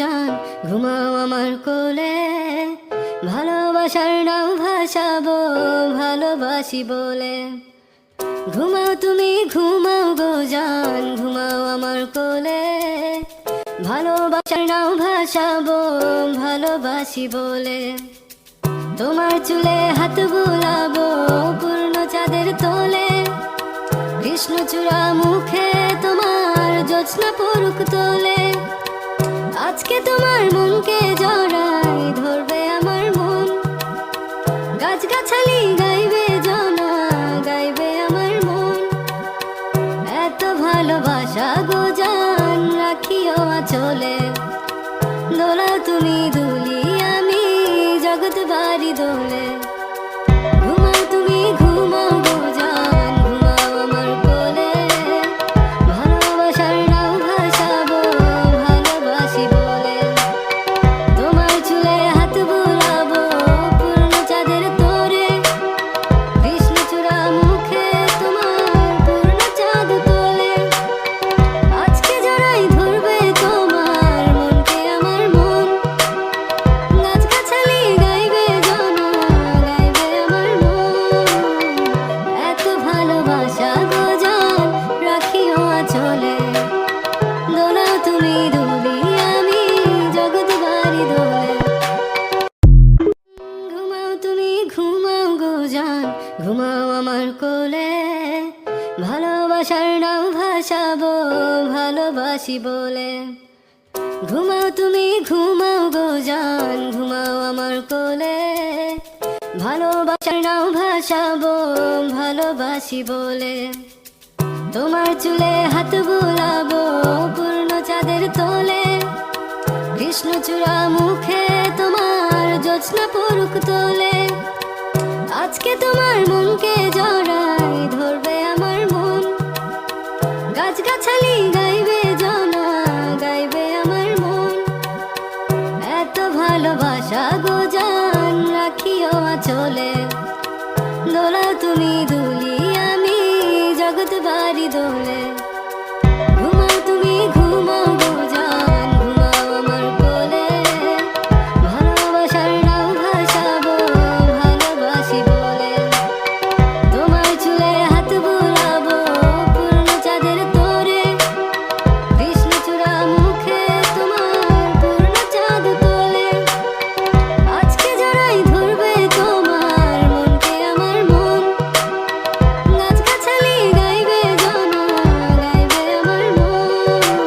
জান ঘুমাও আমার কোলে। ভালোবাসার নাও ভাসাবো, ভালোবাসি বলে। ঘুমাও তুমি, ঘুমাও গো জান ঘুমাও আমার কোলে। ভালোবাসার নাও ভাসাবো, ভালোবাসি বলে। তোমার চুলে হাত বুলাবো, পূর্ণ চাঁদের তোলে। কৃষ্ণচূড়া মুখে তোমার জোৎস্না পড়ুক তোলে। আজকে তোমার মনকে জড়াই ধরবে আমার মন। গাছগাছালি গাইবে জনা, গাইবে আমার মন। এত ভালোবাসা গো জান, রাখিও চলে দোলা তুমি দুলি আমি জগৎ বাড়ি দোলে। ঘুমাও আমার কোলে, ভালোবাসার নাম ভাসাবো, ভালোবাসি বলে। ঘুমাও তুমি, ঘুমাও গো জান, ঘুমাও আমার কোলে, ভালোবাসার নাম ভাসাবো, ভালোবাসি বলে। তোমার চুলে হাত বুলাবো, পূর্ণ চাঁদের তোলে। কৃষ্ণচূড়া মুখে তোমার জোৎস্না পড়ুক তোলে। আজকে তোমার মনকে জড়াই ধরবে আমার মন। গাছগাছালি গাইবে জনা, গাইবে আমার মন। এত ভালোবাসা গো রাখিও চলে দোলা তুমি দুলি আমি জগৎ বাড়ি দো